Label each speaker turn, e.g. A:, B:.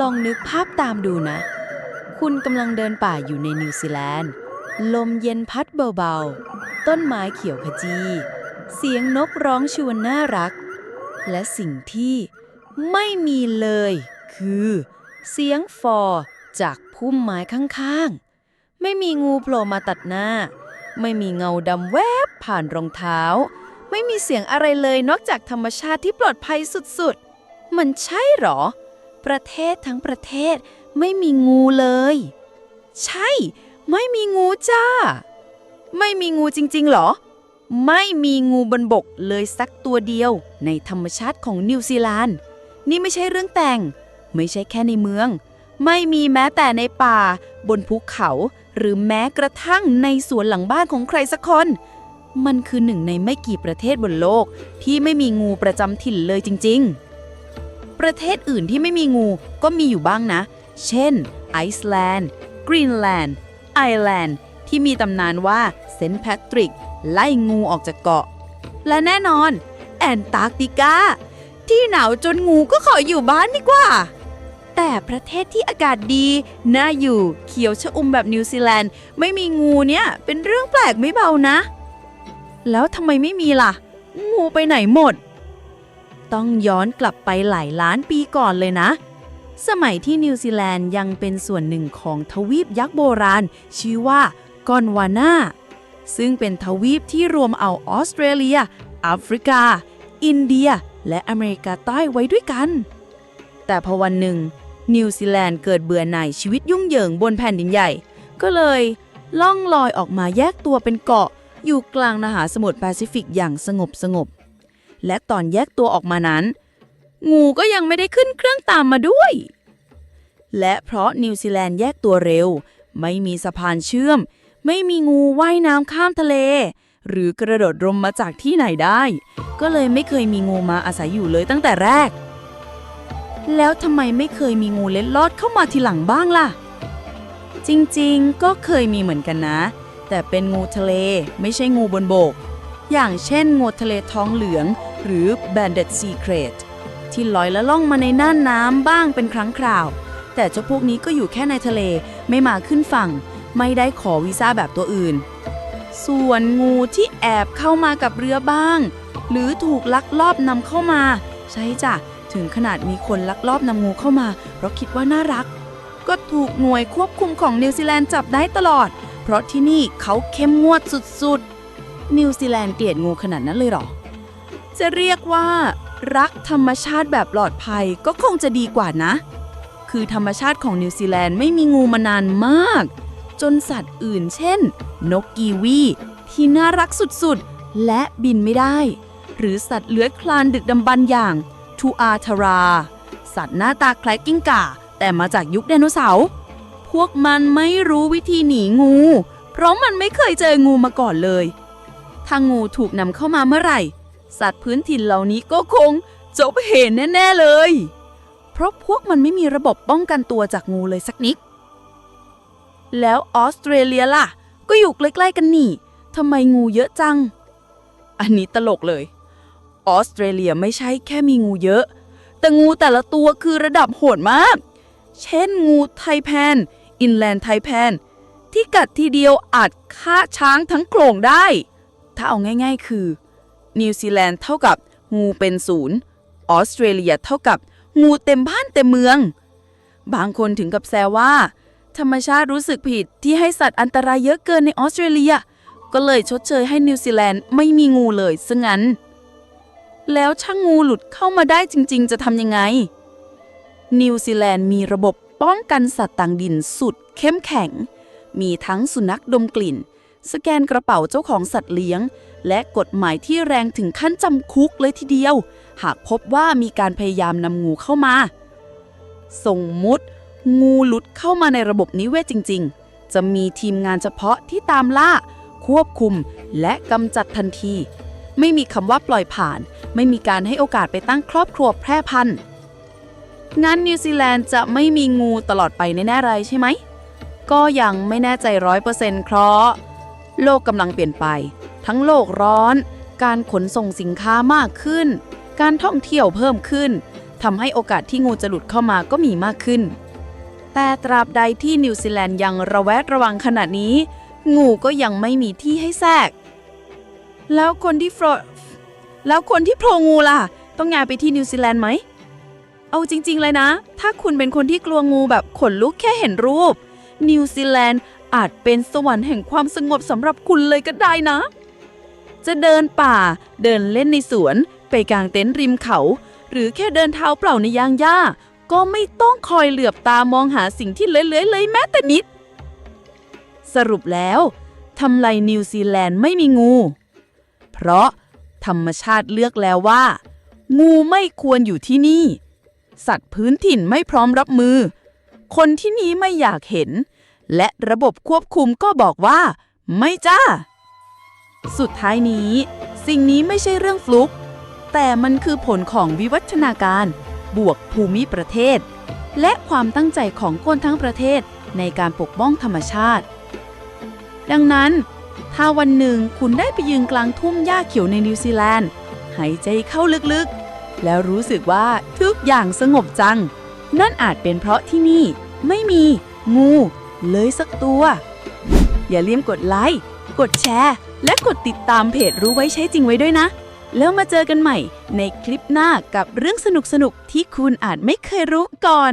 A: ลองนึกภาพตามดูนะ คุณกำลังเดินป่าอยู่ในนิวซีแลนด์ ลมเย็นพัดเบาๆ ต้นไม้เขียวขจี เสียงนกร้องชวนน่ารัก และสิ่งที่ไม่มีเลยคือ เสียงฟอจากพุ่มไม้ข้างๆ ไม่มีงูโผล่มาตัดหน้า ไม่มีเงาดำแวบผ่านรองเท้า ไม่มีเสียงอะไรเลยนอกจากธรรมชาติที่ปลอดภัยสุดๆ มันใช่หรอ ประเทศทั้งประเทศไม่มีงูเลย ใช่ ไม่มีงูจ้า ไม่มีงูจริงๆหรอ ไม่มีงูบนบกเลยสักตัวเดียว ในธรรมชาติของนิวซีแลนด์ นี่ไม่ใช่เรื่องแต่ง ไม่ใช่แค่ในเมือง ไม่มีแม้แต่ในป่า บนภูเขา หรือแม้กระทั่งในสวนหลังบ้านของใครสักคนมันคือหนึ่งในไม่กี่ประเทศบนโลก ที่ไม่มีงูประจำถิ่นเลยจริง ๆ ประเทศอื่นที่ไม่มีงูก็มีอยู่บ้างนะ เช่น ไอซ์แลนด์ กรีนแลนด์ ไอร์แลนด์ ที่มีตำนานว่าเซนต์แพทริก ไล่งูออกจากเกาะ และแน่นอน แอนตาร์กติกา ที่หนาวจนงูก็ขออยู่บ้านดีกว่า แต่ประเทศที่อากาศดี น่าอยู่ เขียวชอุ่มแบบนิวซีแลนด์ ไม่มีงูเนี่ยเป็นเรื่องแปลกไม่เบานะ แล้วทำไมไม่มีล่ะ งูไปไหนหมด ต้องย้อนกลับไปหลายล้านปีก่อนเลยนะ สมัยที่นิวซีแลนด์ยังเป็นส่วนหนึ่งของทวีปยักษ์โบราณ ชื่อว่ากอนวาน่าซึ่งเป็นทวีปที่รวมเอาออสเตรเลียแอฟริกา อินเดีย และอเมริกาใต้ไว้ด้วยกัน แต่พอวันหนึ่ง นิวซีแลนด์เกิดเบื่อหน่ายชีวิตยุ่งเหยิงบนแผ่นดินใหญ่ ก็เลยล่องลอยออกมาแยกตัวเป็นเกาะ อยู่กลางมหาสมุทรแปซิฟิกอย่างสงบสงบ และตอนแยกตัวออกมานั้น งูก็ยังไม่ได้ขึ้นเครื่องตามมาด้วย และเพราะนิวซีแลนด์แยกตัวเร็ว ไม่มีสะพานเชื่อม ไม่มีงูว่ายน้ำข้ามทะเล หรือกระโดดร่มมาจากที่ไหนได้ ก็เลยไม่เคยมีงูมาอาศัยอยู่เลยตั้งแต่แรก แล้วทำไมไม่เคยมีงูเล็ดลอดเข้ามาทีหลังบ้างล่ะ จริงๆ ก็เคยมีเหมือนกันนะ แต่เป็นงูทะเลไม่ใช่งูบนบก อย่างเช่นงูทะเลท้องเหลือง หรือ Banded Sea Crate ที่ลอยและล่องมาในน่านน้ำบ้างเป็นครั้งคราว แต่เจ้าพวกนี้ก็อยู่แค่ในทะเลไม่มาขึ้นฝั่ง ไม่ได้ขอวีซ่าแบบตัวอื่น ส่วนงูที่แอบเข้ามากับเรือบ้าง หรือถูกลักลอบนำเข้ามา ใช่จ้ะถึงขนาดมีคนลักลอบนำงูเข้ามา เพราะคิดว่าน่ารัก ก็ถูกหน่วยควบคุมของนิวซีแลนด์จับได้ตลอด เพราะที่นี่เขาเข้มงวดสุดๆ นิวซีแลนด์เกลียดงูขนาดนั้นเลยเหรอ จะเรียกว่า รักธรรมชาติแบบปลอดภัยก็คงจะดีกว่านะ คือธรรมชาติของนิวซีแลนด์ไม่มีงูมานานมาก จนสัตว์อื่นเช่น นกกีวีที่น่ารักสุดๆ และบินไม่ได้ หรือสัตว์เลื้อยคลานดึกดำบรรอย่างทูอาทารา สัตว์หน้าตาคล้ายกิ้งก่า แต่มาจากยุคไดโนเสาร์พวกมันไม่รู้วิธีหนีงู เพราะมันไม่เคยเจองูมาก่อนเลย ถ้างูถูกนำเข้ามาเมื่อไหร่ สัตว์พื้นถิ่นเหล่านี้ก็คงจบเหตุแน่ ๆ เลย เพราะพวกมันไม่มีระบบป้องกันตัวจากงูเลยสักนิด แล้วออสเตรเลียล่ะ ก็อยู่ใกล้ ๆ กันนี่ทำไมงูเยอะจัง อันนี้ตลกเลย ออสเตรเลียไม่ใช่แค่มีงูเยอะ แต่งูแต่ละตัวคือระดับโหดมาก เช่น งูไทแพน อินแลนด์ไทแพน ที่กัดทีเดียวอาจฆ่าช้างทั้งโขลงได้ ถ้าเอาง่าย ๆ คือ นิวซีแลนด์เท่ากับงูเป็นศูนย์ออสเตรเลียเท่ากับงูเต็มบ้านเต็มเมือง บางคนถึงกับแซวว่า ธรรมชาติรู้สึกผิดที่ให้สัตว์อันตรายเยอะเกินในออสเตรเลีย ก็เลยชดเชยให้นิวซีแลนด์ไม่มีงูเลยซะงั้น แล้วถ้างงูหลุดเข้ามาได้จริง ๆ จะทำยังไง นิวซีแลนด์มีระบบป้องกันสัตว์ต่างดินสุดเข้มแข็ง มีทั้งสุนัขดมกลิ่น สแกนกระเป๋าเจ้าของสัตว์เลี้ยง และกฎหมายที่แรงถึงขั้นจำคุกเลยทีเดียว หากพบว่ามีการพยายามนำงูเข้ามา สมมุติ งูหลุดเข้ามาในระบบนิเวศจริง ๆ จะมีทีมงานเฉพาะที่ตามล่า ควบคุมและกำจัดทันที ไม่มีคำว่าปล่อยผ่าน ไม่มีการให้โอกาสไปตั้งครอบครัวแพร่พันธุ์งั้นนิวซีแลนด์จะไม่มีงูตลอดไปแน่ไรใช่ไหม ก็ยังไม่แน่ใจร้อยเปอร์เซ็นต์เพราะ โลกกำลังเปลี่ยนไป ทั้งโลกร้อน การขนส่งสินค้ามากขึ้น การท่องเที่ยวเพิ่มขึ้นทำให้โอกาสที่งูจะหลุดเข้ามาก็มีมากขึ้น แต่ตราบใดที่นิวซีแลนด์ยังระแวดระวังขนาดนี้ งูก็ยังไม่มีที่ให้แทรก แล้วคนที่โฟแล้วคนที่โผล่งูล่ะ ต้องย้ายไปที่นิวซีแลนด์ไหม เอาจริง ๆ เลยนะ ถ้าคุณเป็นคนที่กลัวงูแบบขนลุกแค่เห็นรูป นิวซีแลนด์อาจเป็นสวรรค์แห่งความสงบสำหรับคุณเลยก็ได้นะ จะเดินป่า เดินเล่นในสวน ไปกางเต็นท์ริมเขา หรือแค่เดินเท้าเปล่าในยางหญ้า ก็ไม่ต้องคอยเหลือบตามองหาสิ่งที่เลื้อยๆเลยแม้แต่นิด สรุปแล้วทำไมนิวซีแลนด์ไม่มีงู เพราะธรรมชาติเลือกแล้วว่า งูไม่ควรอยู่ที่นี่ สัตว์พื้นถิ่นไม่พร้อมรับมือ คนที่นี้ไม่อยากเห็น และระบบควบคุมก็บอกว่า ไม่จ้า สุดท้ายนี้ สิ่งนี้ไม่ใช่เรื่องฟลุก แต่มันคือผลของวิวัฒนาการ บวกภูมิประเทศ และความตั้งใจของคนทั้งประเทศในการปกป้องธรรมชาติ ดังนั้น ถ้าวันหนึ่งคุณได้ไปยืนกลางทุ่งหญ้าเขียวในนิวซีแลนด์หายใจเข้าลึกๆ แล้วรู้สึกว่าทุกอย่างสงบจัง นั่นอาจเป็นเพราะที่นี่ไม่มีงู เลยสักตัว อย่าลืมกดไลค์ กดแชร์ และกดติดตามเพจรู้ไว้ใช้จริงไว้ด้วยนะ แล้วมาเจอกันใหม่ในคลิปหน้ากับเรื่องสนุกๆที่คุณอาจไม่เคยรู้ก่อน